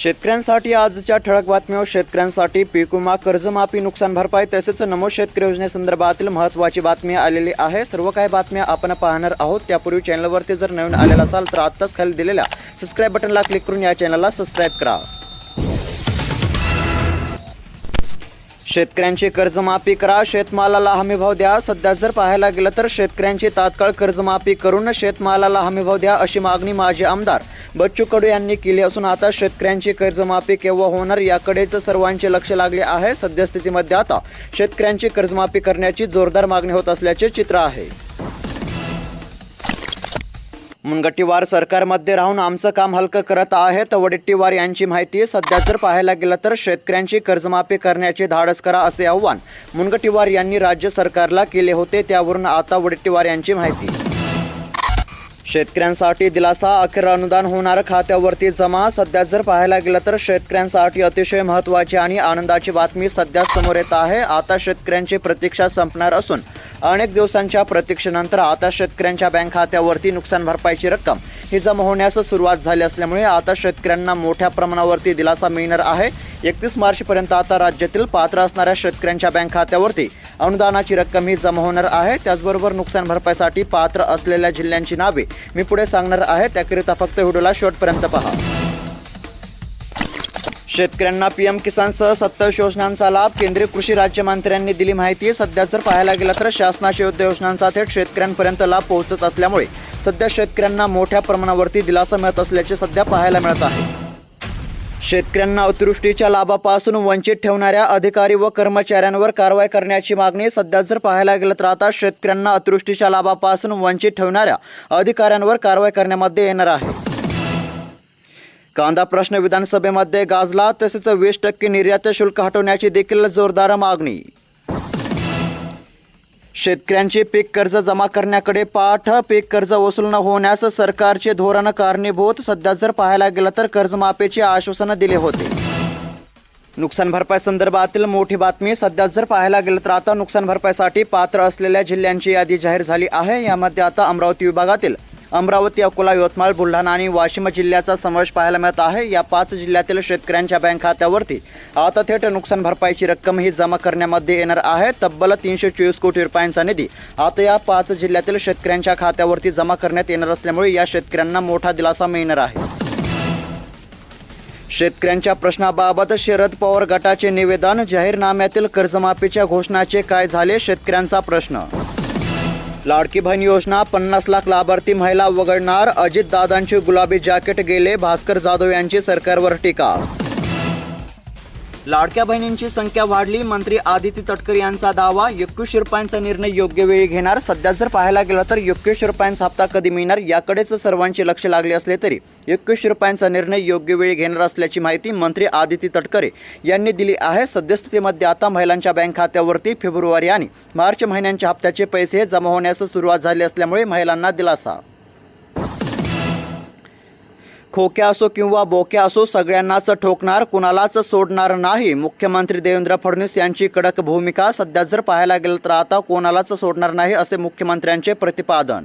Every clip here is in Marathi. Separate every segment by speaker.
Speaker 1: शेतकऱ्यांसाठी आजच्या ठळक बातम्या शेतकऱ्यांसाठी पीक विमा कर्जमाफी नुकसान भरपाई तसेच नमो शेतकरी योजनेसंदर्भातील महत्त्वाची बातमी आलेली आहे. सर्व काही बातम्या आपण पाहणार आहोत. त्यापूर्वी चॅनलवरती जर नवीन आलेला असाल तर आत्ताच खाली दिलेल्या सबस्क्राईब बटनला क्लिक करून या चॅनलला सबस्क्राईब करा. शेतकऱ्यांची कर्जमाफी करा शेतमालाला हमीभाव द्या. सध्या जर पाहायला गेलं तर शेतकऱ्यांची तात्काळ कर्जमाफी करून शेतमालाला हमीभाव द्या अशी मागणी माजी आमदार बच्चू कडू यांनी केली असून आता शेतकऱ्यांची कर्जमाफी केव्हा होणार याकडेच सर्वांचे लक्ष लागले आहे. सद्यस्थितीमध्ये आता शेतकऱ्यांची कर्जमाफी करण्याची जोरदार मागणी होत असल्याचे चित्र आहे. मुनगट्टीवार सरकारमध्ये राहून आमचं काम हलकं करत आहेत. वडेट्टीवार यांची माहिती सध्या जर पाहायला गेलं तर शेतकऱ्यांची कर्जमाफी करण्याचे धाडस करा असे आव्हान मुनगट्टीवार यांनी राज्य सरकारला केले होते त्यावरून आता वडेट्टीवार यांची माहिती. शेतकऱ्यांसाठी दिलासा अखेर अनुदान होणार खात्यावरती जमा. सध्या जर पाहायला गेलं तर शेतकऱ्यांसाठी अतिशय महत्त्वाची आणि आनंदाची बातमी सध्या समोर येत आहे. आता शेतकऱ्यांची प्रतीक्षा संपणार असून अनेक दिवसांच्या प्रतीक्षेनंतर आता शेतकऱ्यांच्या बँक खात्यावरती नुकसान भरपाईची रक्कम ही जमा होण्यास सुरुवात झाली असल्यामुळे आता शेतकऱ्यांना मोठ्या प्रमाणावरती दिलासा मिळणार आहे. एकतीस मार्चपर्यंत आता राज्यातील पात्र असणाऱ्या शेतकऱ्यांच्या बँक खात्यावरती अनुदानाची रक्कम ही जमा होणार आहे. त्याचबरोबर नुकसान भरपाईसाठी पात्र असलेल्या जिल्ह्यांची नावे मी पुढे सांगणार आहे. त्याकरिता फक्त व्हिडिओला शेवटपर्यंत पहा. शेतकऱ्यांना पीएम किसान सह सत्तावीस योजनांचा लाभ केंद्रीय कृषी राज्यमंत्र्यांनी दिली माहिती. सध्या जर पाहायला गेलं तर शासनाच्या विविध योजनांचा थेट शेतकऱ्यांपर्यंत लाभ पोहोचत असल्यामुळे सध्या शेतकऱ्यांना मोठ्या प्रमाणावरती दिलासा मिळत असल्याचे सध्या पाहायला मिळत आहे. शेतकऱ्यांना अतिवृष्टीच्या लाभापासून वंचित ठेवणाऱ्या अधिकारी व कर्मचाऱ्यांवर कारवाई करण्याची मागणी सध्या जर पाहायला गेलं तर आता शेतकऱ्यांना अतिवृष्टीच्या लाभापासून वंचित ठेवणाऱ्या अधिकाऱ्यांवर कारवाई करण्यामध्ये येणार आहे. कांदा प्रश्न विधानसभेमध्ये गाजला तसेच वीस टक्के निर्यात शुल्क हटवण्याची देखील जोरदार मागणी. शेतकऱ्यांचे पीक कर्ज जमा करण्याकडे पाठ पीक कर्ज वसूल न होण्यास सरकारचे धोरण कारणीभूत. सध्या जर पाहायला गेलं तर कर्जमाफीचे आश्वासन दिले होते. नुकसान भरपाई संदर्भातील मोठी बातमी सध्या जर पाहायला गेलं तर आता नुकसान भरपाईसाठी पात्र असलेल्या जिल्ह्यांची यादी जाहीर झाली आहे. यामध्ये आता अमरावती विभागातील अमरावती अकोला यवतमाळ बुलढाणा आणि वाशिम जिल्ह्याचा समावेश पाहायला मिळत आहे. या पाच जिल्ह्यातील शेतकऱ्यांच्या बँक खात्यावरती आता थेट नुकसान भरपाईची रक्कम ही जमा करण्यामध्ये येणार आहे. तब्बल तीनशे चोवीस कोटी रुपयांचा निधी आता या पाच जिल्ह्यातील शेतकऱ्यांच्या खात्यावरती जमा करण्यात येणार असल्यामुळे या शेतकऱ्यांना मोठा दिलासा मिळणार आहे. शेतकऱ्यांच्या प्रश्नाबाबत शरद पवार गटाचे निवेदन जाहीरनाम्यातील कर्जमाफीच्या घोषणाचे काय झाले? शेतकऱ्यांचा प्रश्न लाडकी बहीण योजना पन्नास लाख लाभार्थी महिला वगळणार अजितदादांचे गुलाबी जॅकेट गेले भास्कर जाधव यांची सरकारवर टीका लाडक्या बहिणींची संख्या वाढली. मंत्री आदिती तटकर यांचा दावा एकवीसशे रुपयांचा निर्णय योग्य वेळी घेणार. सध्या जर पाहायला गेलं तर एकवीस रुपयांचा हप्ता कधी मिळणार याकडेच सर्वांचे लक्ष लागले असले तरी एकवीसशे रुपयांचा निर्णय योग्य वेळी घेणार असल्याची माहिती मंत्री आदिती तटकरे यांनी दिली आहे. सद्यस्थितीमध्ये आता महिलांच्या बँक खात्यावरती फेब्रुवारी आणि मार्च महिन्यांच्या हप्त्याचे पैसे जमा होण्यास सुरुवात झाली असल्यामुळे महिलांना दिलासा. खोक्या असो किंवा बोक्या असो सगळ्यांनाच ठोकणार कुणालाच सोडणार नाही. मुख्यमंत्री देवेंद्र फडणवीस यांची कडक भूमिका सध्या जर पाहायला गेलं तर आता कोणालाच सोडणार नाही असे मुख्यमंत्र्यांचे प्रतिपादन.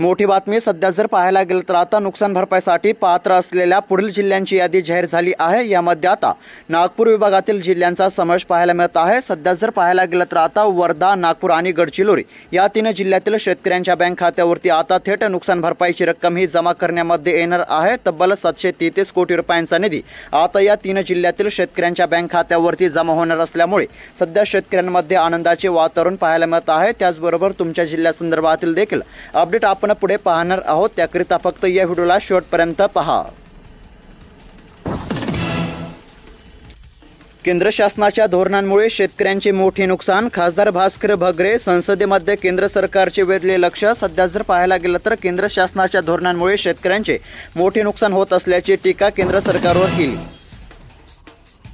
Speaker 1: मोठी बातमी सध्या जर पाहायला गेलं तर आता नुकसान भरपाईसाठी पात्र असलेल्या पुढील जिल्ह्यांची यादी जाहीर झाली आहे. यामध्ये आता नागपूर विभागातील जिल्ह्यांचा समावेश पाहायला मिळत आहे. सध्या जर पाहायला गेलं तर आता वर्धा नागपूर आणि गडचिरोली या तीन जिल्ह्यातील शेतकऱ्यांच्या बँक खात्यावरती आता थेट नुकसान भरपाईची रक्कम ही जमा करण्यामध्ये येणार आहे. तब्बल सातशे तेहतीस कोटी रुपयांचा निधी आता या तीन जिल्ह्यातील शेतकऱ्यांच्या बँक खात्यावरती जमा होणार असल्यामुळे सध्या शेतकऱ्यांमध्ये आनंदाचे वातावरण पाहायला मिळत आहे. त्याचबरोबर तुमच्या जिल्ह्यासंदर्भातील देखील अपडेट आपण पुढे पाहणार आहोत. त्याकरिता फक्त या व्हिडिओला शेवटपर्यंत पहा. केंद्र शासनाच्या धोरणांमुळे शेतकऱ्यांचे मोठे नुकसान. खासदार भास्कर भगरे संसदेमध्ये केंद्र सरकारचे वेधले लक्ष. सध्या जर पाहायला गेलं तर केंद्र शासनाच्या धोरणांमुळे शेतकऱ्यांचे मोठे नुकसान होत असल्याची टीका केंद्र सरकारवर केली.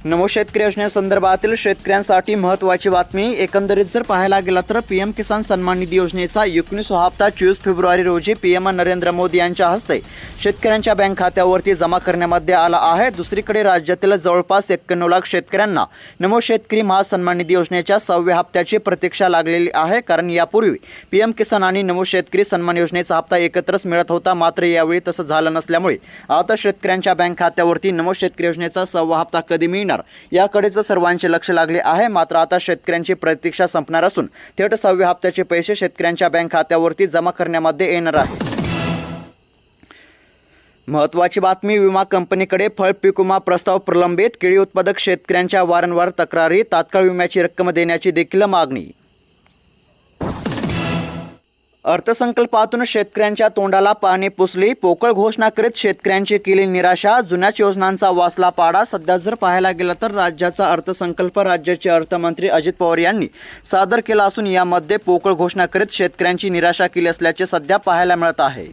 Speaker 1: नमो शेतकरी योजनेसंदर्भातील शेतकऱ्यांसाठी महत्त्वाची बातमी. एकंदरीत जर पाहायला गेला तर पी एम किसान सन्मान निधी योजनेचा एकोणीसवा हप्ता चोवीस फेब्रुवारी रोजी पी एम नरेंद्र मोदी यांच्या हस्ते शेतकऱ्यांच्या बँक खात्यावरती जमा करण्यामध्ये आला आहे. दुसरीकडे राज्यातील जवळपास एक्क्याण्णव लाख शेतकऱ्यांना नमो शेतकरी महासन्मान निधी योजनेच्या सहाव्या हप्त्याची प्रतीक्षा लागलेली आहे. कारण यापूर्वी पी एम किसान आणि नमो शेतकरी सन्मान योजनेचा हप्ता एकत्रच मिळत होता. मात्र यावेळी तसं झालं नसल्यामुळे आता शेतकऱ्यांच्या बँक खात्यावरती नमो शेतकरी योजनेचा सहावा हप्ता कधी मिळणार? याकडेच सर्वांचे लक्ष लागले आहे. मात्र आता शेतकऱ्यांची प्रतीक्षा संपणार असून थेट सहाव्या हप्त्याचे पैसे शेतकऱ्यांच्या बँक खात्यावरती जमा करण्यामध्ये येणार आहे. महत्त्वाची बातमी विमा कंपनीकडे फळ पीक विमा प्रस्ताव प्रलंबित. केळी उत्पादक शेतकऱ्यांच्या वारंवार तक्रारी तात्काळ विम्याची रक्कम देण्याची देखील मागणी. अर्थसंकल्पातून शेतकऱ्यांच्या तोंडाला पाणी पुसली. पोकळ घोषणा करीत शेतकऱ्यांची केली निराशा. जुन्याच योजनांचा वासला पाडा. सध्या जर पाहायला गेला तर राज्याचा अर्थसंकल्प राज्याचे अर्थमंत्री अजित पवार यांनी सादर केला असून यामध्ये पोकळ घोषणा करीत शेतकऱ्यांची निराशा केली असल्याचे सध्या पाहायला मिळत आहे.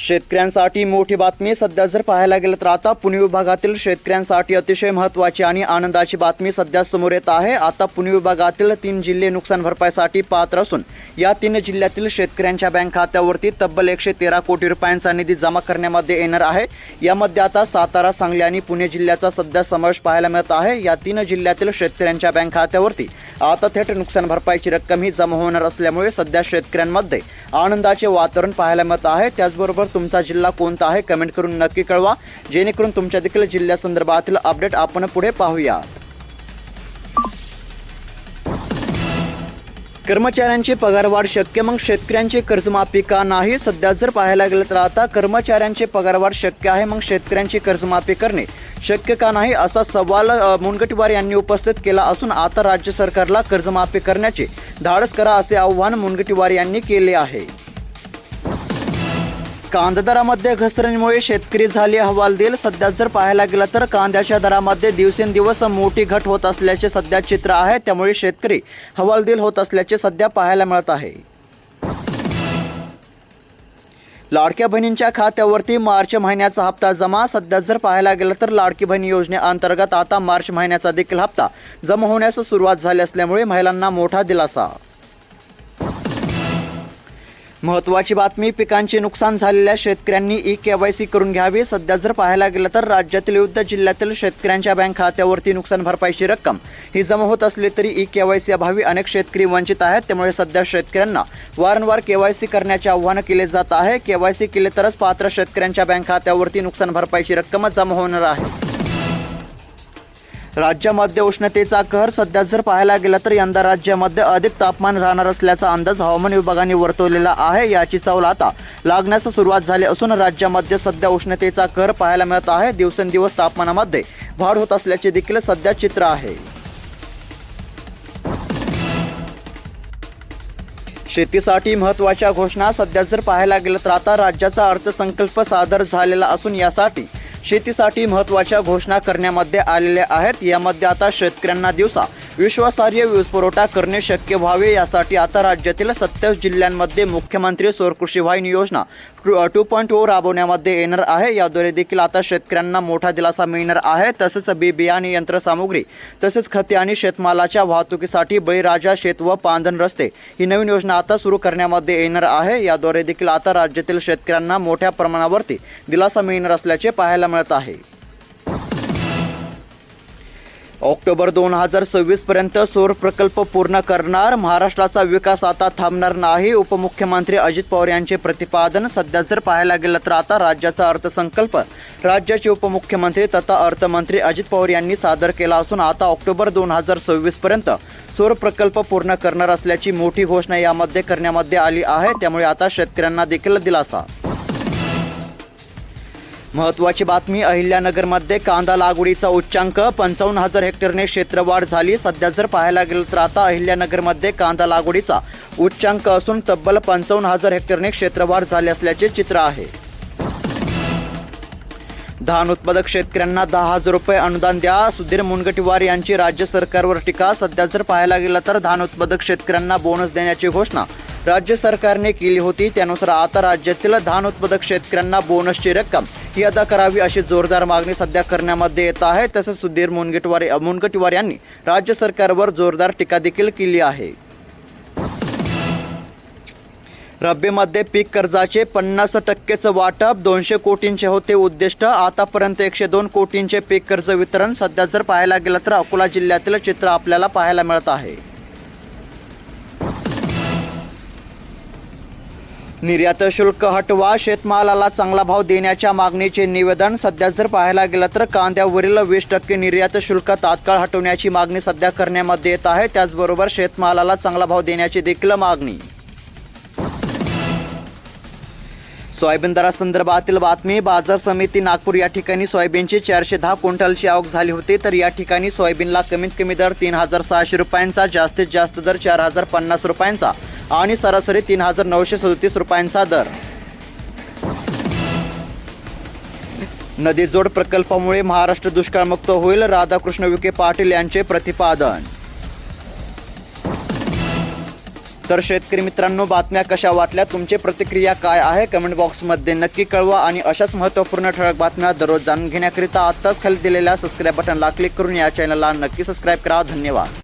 Speaker 1: शेतकऱ्यांसाठी मोठी बातमी सध्या जर पाहायला गेलं तर आता पुणे विभागातील शेतकऱ्यांसाठी अतिशय महत्त्वाची आणि आनंदाची बातमी सध्या समोर येत आहे. आता पुणे विभागातील तीन जिल्हे नुकसान भरपाईसाठी पात्र असून या तीन जिल्ह्यातील शेतकऱ्यांच्या बँक खात्यावरती तब्बल एकशे तेरा कोटी रुपयांचा निधी जमा करण्यामध्ये येणार आहे. यामध्ये आता सातारा सांगली आणि पुणे जिल्ह्याचा सध्या समावेश पाहायला मिळत आहे. या तीन जिल्ह्यातील शेतकऱ्यांच्या बँक खात्यावरती आता थेट नुकसान भरपाईची रक्कम ही जमा होणार असल्यामुळे सध्या शेतकऱ्यांमध्ये आनंदाचे वातावरण पाहायला मिळत आहे. त्याचबरोबर तुमचा जिल्हा कोणता आहे कमेंट करून नक्की कळवा. जेणेकरून तुमच्या देखील जिल्ह्यासंदर्भातील अपडेट आपण पुढे पाहूया कर्मचाऱ्यांची पगारवाढ शक्य मग शेतकऱ्यांची कर्जमाफी का नाही? सध्या जर पाहायला गेलं तर आता कर्मचाऱ्यांची पगारवाढ शक्य आहे मग शेतकऱ्यांची कर्जमाफी करणे. शक्य का नाही असा सवाल मुनगंटीवार यांनी उपस्थित केला असून आता राज्य सरकारला कर्जमाफी करण्याचे धाडस करा असे आव्हान मुनगंटीवार यांनी केले आहे. कांदा दरामध्ये घसरणीमुळे शेतकरी झाले हवालदिल सध्या जर पाहायला गेलं तर कांद्याच्या दरामध्ये दिवसेंदिवस मोठी घट होत असल्याचे सध्या चित्र आहे. त्यामुळे शेतकरी हवालदिल होत असल्याचे सध्या पाहायला मिळत आहे. लाडक्या बहिणींच्या खात्यावरती मार्च महिन्याचा हप्ता जमा. सध्या जर पाहायला गेलं तर लाडकी बहिणी योजनेअंतर्गत आता मार्च महिन्याचा देखील हप्ता जमा होण्यास सुरुवात झाली असल्यामुळे महिलांना मोठा दिलासा. महत्त्वाची बातमी पिकांचे नुकसान झालेल्या शेतकऱ्यांनी ई के वाय सी करून घ्यावी. सध्या जर पाहायला गेलं तर राज्यातील विविध जिल्ह्यातील शेतकऱ्यांच्या बँक खात्यावरती नुकसान भरपाईची रक्कम ही जमा होत असली तरी ई के वाय सी अभावी अनेक शेतकरी वंचित आहेत. त्यामुळे सध्या शेतकऱ्यांना वारंवार के वाय सी करण्याचे आव्हान केले जात आहे. के वाय सी केले तरच पात्र शेतकऱ्यांच्या बँक खात्यावरती नुकसान भरपाईची रक्कम जमा होणार आहे. राज्यामध्ये उष्णतेचा कहर सध्या जर पाहायला गेला तर यंदा राज्यामध्ये अधिक तापमान राहणार असल्याचा अंदाज हवामान विभागाने वर्तवलेला आहे. याची चावल आता लागण्यास सुरुवात झाली असून राज्यामध्ये सध्या उष्णतेचा कहर पाहायला मिळत आहे. दिवसेंदिवस तापमानामध्ये वाढ होत असल्याचे देखील सध्या चित्र आहे. शेतीसाठी महत्त्वाच्या घोषणा सध्या जर पाहायला गेलं तर आता राज्याचा अर्थसंकल्प सादर झालेला असून यासाठी शेतीसाठी महत्त्वाच्या घोषणा करण्यामध्ये आलेल्या आहेत. यामध्ये आता शेतकऱ्यांना दिवसा विश्वासार्ह वीज पुरवठा करणे शक्य व्हावे यासाठी आता राज्यातील सत्तावीस जिल्ह्यांमध्ये मुख्यमंत्री सौर कृषी वाहिनी योजना टू पॉईंट ओ राबवण्यामध्ये येणार आहे. याद्वारे देखील आता शेतकऱ्यांना मोठा दिलासा मिळणार आहे. तसेच बी बियाणे यंत्रसामुग्री तसेच खते आणि शेतमालाच्या वाहतुकीसाठी बळीराजा शेत व पांधन रस्ते ही नवीन योजना आता सुरू करण्यामध्ये येणार आहे. याद्वारे देखील आता राज्यातील शेतकऱ्यांना मोठ्या प्रमाणावरती दिलासा मिळणार असल्याचे पाहायला मिळत आहे. ऑक्टोबर दोन हजार सव्वीस पर्यंत सौर प्रकल्प पूर्ण करणार. महाराष्ट्राचा विकास आता थांबणार नाही. उपमुख्यमंत्री अजित पवार यांचे प्रतिपादन सध्या जर पाहायला गेलं तर आता राज्याचा अर्थसंकल्प राज्याचे उपमुख्यमंत्री तथा अर्थमंत्री अजित पवार यांनी सादर केला असून आता ऑक्टोबर दोन हजार सव्वीस पर्यंत सौर प्रकल्प पूर्ण करणार असल्याची मोठी घोषणा यामध्ये करण्यामध्ये आली आहे. त्यामुळे आता शेतकऱ्यांना देखील दिलासा. महत्त्वाची बातमी अहिल्यानगरमध्ये कांदा लागवडीचा उच्चांक पंचावन्न हजार हेक्टरने क्षेत्रवाढ झाली. सध्या जर पाहायला गेलं तर आता अहिल्यानगरमध्ये कांदा लागवडीचा उच्चांक असून तब्बल पंचावन्न हजार हेक्टरने क्षेत्रवाढ झाली असल्याचे चित्र आहे. धान उत्पादक शेतकऱ्यांना दहा हजार रुपये अनुदान द्या. सुधीर मुनगंटीवार यांची राज्य सरकारवर टीका. सध्या जर पाहायला गेलं तर धान उत्पादक शेतकऱ्यांना बोनस देण्याची घोषणा राज्य सरकारने केली होती. त्यानुसार आता राज्यातील धान उत्पादक शेतकऱ्यांना बोनसची रक्कम ही अदा करावी अशी जोरदार मागणी सध्या करण्यामध्ये येत आहे. तसेच सुधीर मुनगेटवार मुनगटवार यांनी राज्य सरकारवर जोरदार टीका देखील केली आहे. रब्बीमध्ये पीक कर्जाचे पन्नास टक्केचं वाटप दोनशे कोटींचे होते उद्दिष्ट. आतापर्यंत एकशे दोन कोटींचे पीक कर्ज वितरण सध्या जर पाहायला गेलं तर अकोला जिल्ह्यातील चित्र आपल्याला पाहायला मिळत आहे. निर्यात शुल्क हटवा शेतमालाला चांगला भाव देण्याच्या मागणीचे निवेदन सध्या जर पाहायला गेलं तर कांद्यावरील वीस टक्के निर्यात शुल्क तात्काळ हटवण्याची मागणी सध्या करण्यामध्ये येत आहे. त्याचबरोबर शेतमालाला चांगला भाव देण्याची देखील मागणी. सोयाबीन दरासंदर्भातील बातमी बाजार समिती नागपूर या ठिकाणी सोयाबीनची चारशे दहा क्विंटलची आवक झाली होती तर या ठिकाणी सोयाबीनला कमीत कमी दर तीन हजार सहाशे रुपयांचा जास्तीत जास्त दर चार हजार पन्नास रुपयांचा. आणि सरासरी तीन हजार नऊशे सदतीस रुपयांचा दर. नदीजोड प्रकल्पामुळे महाराष्ट्र दुष्काळमुक्त होईल राधाकृष्ण विखे पाटील यांचे प्रतिपादन. तर शेतकरी मित्रांनो बातम्या कशा वाटल्या? तुमची प्रतिक्रिया काय आहे? कमेंट बॉक्समध्ये नक्की कळवा आणि अशाच महत्त्वपूर्ण ठळक बातम्या दररोज जाणून घेण्याकरिता आत्ताच खाली दिलेल्या सबस्क्राईब बटनला क्लिक करून या चॅनलला नक्की सबस्क्राईब करा. धन्यवाद.